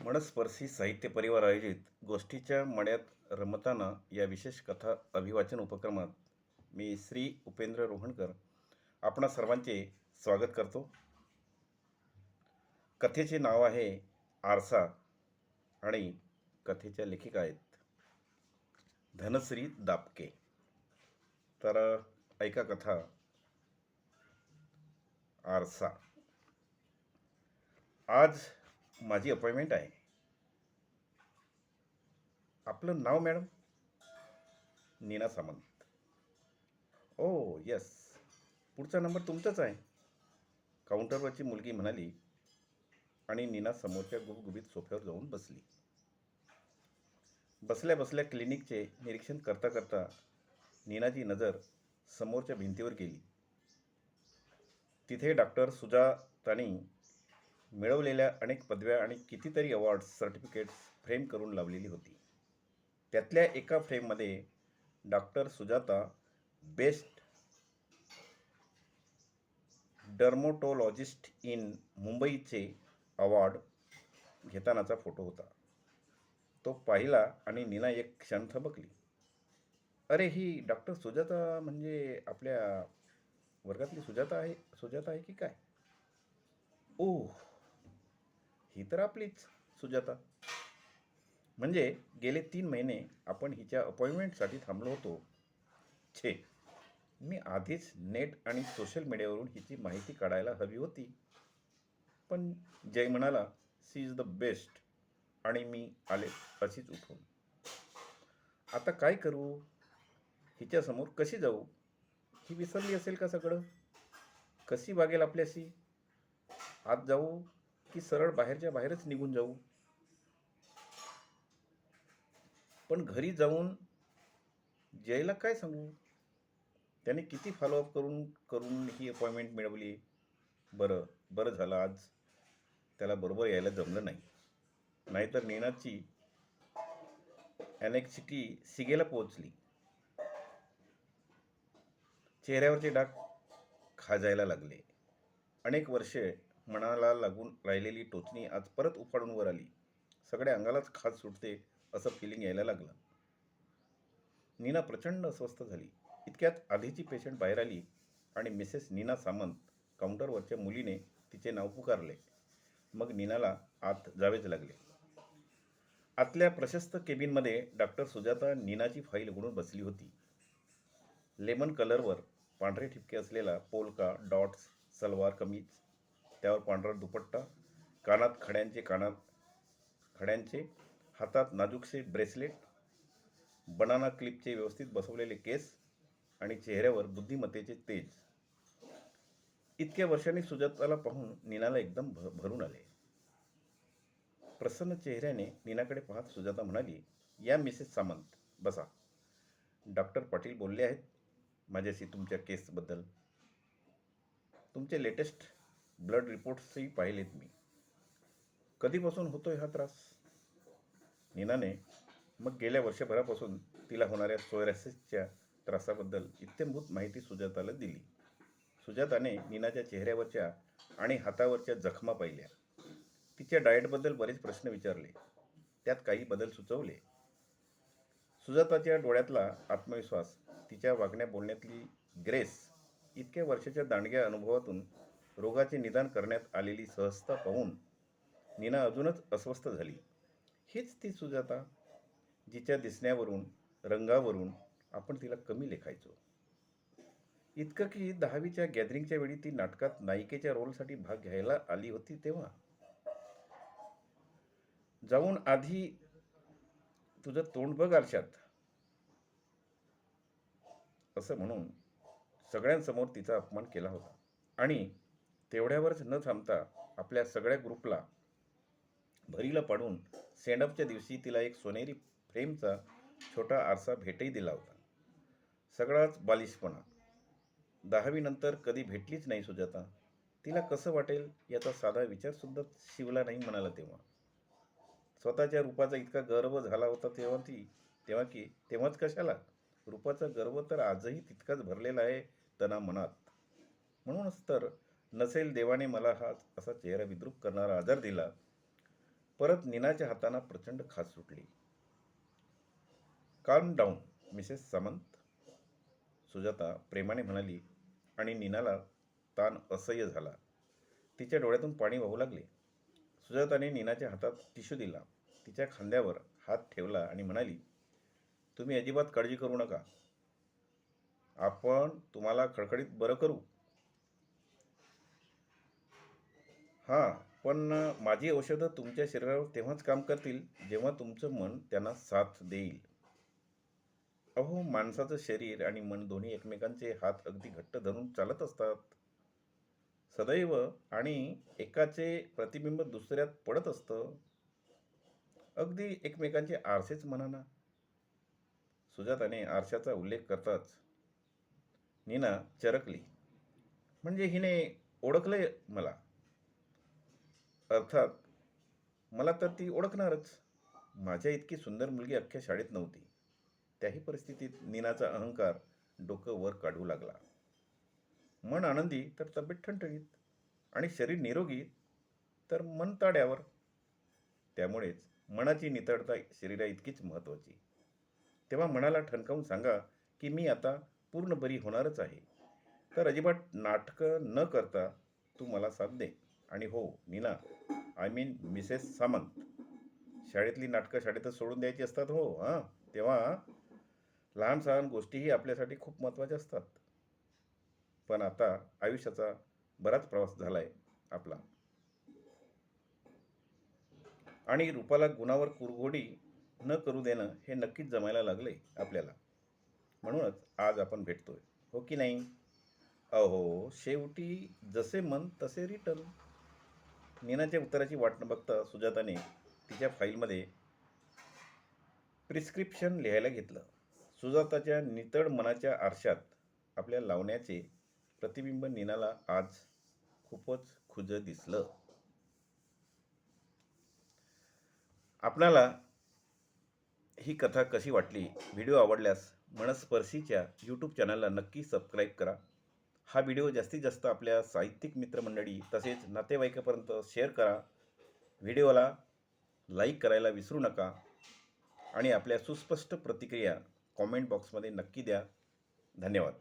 मनस्पर्शी साहित्य परिवार आयोजित गोष्टीच्या मड्यात रमताना या विशेष कथा अभिवाचन उपक्रमात मी श्री उपेंद्र रोहणकर आपणा सर्वांचे स्वागत करतो. कथेचे नाव आहे आरसा आणि कथेच्या लेखिका आहेत धनश्री दापके. तर ऐका कथा. आरसा. आज माझी अपॉइंटमेंट आहे. आपलं नाव madam? Neena Samant. Oh yes पुढचा नंबर तुमचाच आहे. काउंटरवरची मुलगी म्हणाली आणि नीना समोरच्या गुबगुबीत सोफ्यावर जाऊन बसली. बसल्या बसल्या क्लिनिकचे निरीक्षण करता करता नीनाची नजर समोरच्या भिंतीवर गेली. तिथे डॉक्टर सुजातानी मिळवलेल्या अनेक पदव्या आणि कितीतरी अवॉर्ड्स सर्टिफिकेट्स फ्रेम करून लावलेली होती. त्यातल्या एका फ्रेममध्ये doctor Sujata best dermatologist in मुंबईचे अवॉर्ड घेतानाचा फोटो होता. तो पाहिला आणि नीना एक क्षण थबकली. अरे ही डॉक्टर सुजाता म्हणजे आपल्या वर्गातली सुजाता आहे सुजाता आहे की काय? ओह! ही तर आपलीच सुजाता. म्हणजे गेले तीन महिने आपण हिच्या अपॉइंटमेंटसाठी थांबलो होतो. छे. मी आधीच नेट आणि सोशल मीडियावरून हिची माहिती काढायला हवी होती. पण जय म्हणाला सी इज द बेस्ट. आणि मी आले अशीच उठून. आता काय करू? हिच्यासमोर कशी जाऊ? ही विसरली असेल का सगळं? कशी वागेल आपल्याशी? आत जाऊ? की सरळ बाहेरच्या बाहेरच निघून जाऊ. पण घरी जाऊन जयला काय सांगू? त्याने किती फॉलोअप करून करून ही अपॉइंटमेंट मिळवली? बरं बरं झालं आज. त्याला बरोबर यायला जमलं नाही. नाहीतर नेनाची ॲनेक्सिटी सिगेला पोहोचली. चेहऱ्यावरचे डाग खाजायला लागले. अनेक वर्षे मनाला लागून राहिलेली टोचणी आज परत उफाडून वर आली. सगळ्या अंगालाच खाज सुटते असं फिलिंग यायला लागलं. नीना प्रचंड अस्वस्थ झाली. इतक्यात आधीची पेशंट बाहेर आली आणि मिसेस नीना सामंत काउंटरवरच्या मुलीने तिचे नाव पुकारले. मग नीनाला आत जावेच लागले. आतल्या प्रशस्त केबिनमध्ये डॉक्टर सुजाता नीनाची फाईल उघडून बसली होती. लेमन कलरवर पांढरे ठिपके असलेला पोलका डॉट्स सलवार कमीज त्यावर पांढरा दुपट्टा कानात खड्यांचे कानात खड्यांचे हातात नाजूकसे ब्रेसलेट बनाना क्लिपचे व्यवस्थित बसवलेले केस आणि चेहऱ्यावर बुद्धिमत्तेचे तेज. इतक्या वर्षांनी सुजाताला पाहून नीनाला एकदम भ भरून आले. प्रसन्न चेहऱ्याने नीनाकडे पाहत सुजाता म्हणाली या मिसेस सामंत बसा. डॉक्टर पाटील बोलले आहेत माझ्याशी तुमच्या केसबद्दल. तुमचे लेटेस्ट ब्लड रिपोर्ट्सही पाहिलेत मी. कधीपासून होतोय हा त्रास? नीनाने मग गेल्या वर्षभरापासून तिला होणाऱ्या सोयरॅसिसच्या त्रासाबद्दल इत्यंभूत माहिती सुजाताला दिली. सुजाताने नीनाच्या चेहऱ्यावरच्या आणि हातावरच्या जखमा पाहिल्या. तिच्या डाएटबद्दल बरेच प्रश्न विचारले. त्यात काही बदल सुचवले. सुजाताच्या डोळ्यातला आत्मविश्वास तिच्या वागण्या बोलण्यातली ग्रेस इतक्या वर्षाच्या दांडग्या अनुभवातून रोगाचे निदान करण्यात आलेली सहजता पाहून नीना अजूनच अस्वस्थ झाली. हीच ती सुजाता जिच्या दिसण्यावरून रंगावरून आपण तिला कमी लेखायचो. इतकं की दहावीच्या गॅदरिंगच्या वेळी ती नाटकात नायिकेच्या रोलसाठी भाग घ्यायला आली होती तेव्हा. जाऊन आधी तुझं तोंड बघ आरशात. असं म्हणून सगळ्यांसमोर तिचा अपमान केला होता. आणि तेवढ्यावरच न थांबता आपल्या सगळ्या ग्रुपला भरीला पाडून सेंडअपच्या दिवशी तिला एक सोनेरी फ्रेमचा छोटा आरसा भेटही दिला होता. सगळाच बालिशपणा. दहावीनंतर कधी भेटलीच नाही सुजाता. तिला कसं वाटेल याचा साधा विचारसुद्धा शिवला नाही म्हणाला तेव्हा. स्वतःच्या रूपाचा इतका गर्व झाला होता तेव्हा ती तेव्हा की तेव्हाच कशाला? रूपाचा गर्व तर आजही तितकाच भरलेला आहे तना मनात. म्हणूनच तर नसेल देवाने मला हा असा चेहरा विद्रूप करणारा आजार दिला परत नीनाच्या हाताना प्रचंड खास सुटली. काम डाऊन मिसेस सामंत सुजाता प्रेमाने म्हणाली आणि नीनाला ताण असह्य झाला. तिच्या डोळ्यातून पाणी वाहू लागले. सुजाताने नीनाच्या हातात टिश्यू दिला. तिच्या खांद्यावर हात ठेवला आणि म्हणाली तुम्ही अजिबात काळजी करू नका. आपण तुम्हाला खडखडीत बरं करू. हां पण माझी औषधं तुमच्या शरीरावर तेव्हाच काम करतील जेव्हा तुमचं मन त्यांना साथ देईल. अहो माणसाचं शरीर आणि मन दोन्ही एकमेकांचे हात अगदी घट्ट धरून चालत असतात. सदैव आणि एकाचे प्रतिबिंब दुसऱ्यात पडत असतं. अगदी एकमेकांचे आरसेच म्हणा ना सुजाताने आरशाचा उल्लेख करताच नीना चरकली. म्हणजे हिने ओळखले मला. अर्थात मला तर ती ओळखणारच. माझ्या इतकी सुंदर मुलगी अख्ख्या शाळेत नव्हती. त्याही परिस्थितीत नीनाचा अहंकार डोकं वर काढू लागला. मन आनंदी तर तब्येत ठणठणीत आणि शरीर निरोगी तर मन ताड्यावर. त्यामुळेच मनाची नितळता शरीरा इतकीच महत्त्वाची. तेव्हा मनाला ठणकावून सांगा की मी आता पूर्ण बरी होणारच आहे. तर अजिबात नाटकं न करता तू मला साथ दे. आणि हो Neena I mean Mrs Samant. शाळेतली नाटकं शाळेतच सोडून द्यायची असतात हो हां. तेव्हा लहान सहान गोष्टीही आपल्यासाठी खूप महत्त्वाच्या असतात. पण आता आयुष्याचा बराच प्रवास झाला आहे आपला. आणि रूपाला गुणावर कुरघोडी न करू देणं हे नक्कीच जमायला लागले आपल्याला. म्हणूनच आज आपण भेटतोय. हो की नाही? अहो शेवटी जसे मन तसे रिटर्न नीनाच्या उत्तराची वाट न बघता सुजाताने तिच्या फाईलमध्ये प्रिस्क्रिप्शन लिहायला घेतलं. सुजाताच्या नितळ मनाच्या आरशात आपल्या लावण्याचे प्रतिबिंब नीनाला आज खूपच खुज दिसलं. आपणाला ही कथा कशी वाटली? व्हिडिओ आवडल्यास मनस्पर्शीच्या यूट्यूब चॅनलला नक्की सबस्क्राईब करा. हा व्हिडिओ जास्तीत जास्त आपल्या साहित्यिक मित्रमंडळी तसेच नातेवाईकापर्यंत शेअर करा. व्हिडिओला लाईक करायला विसरू नका आणि आपल्या सुस्पष्ट प्रतिक्रिया कॉमेंट बॉक्समध्ये नक्की द्या. धन्यवाद.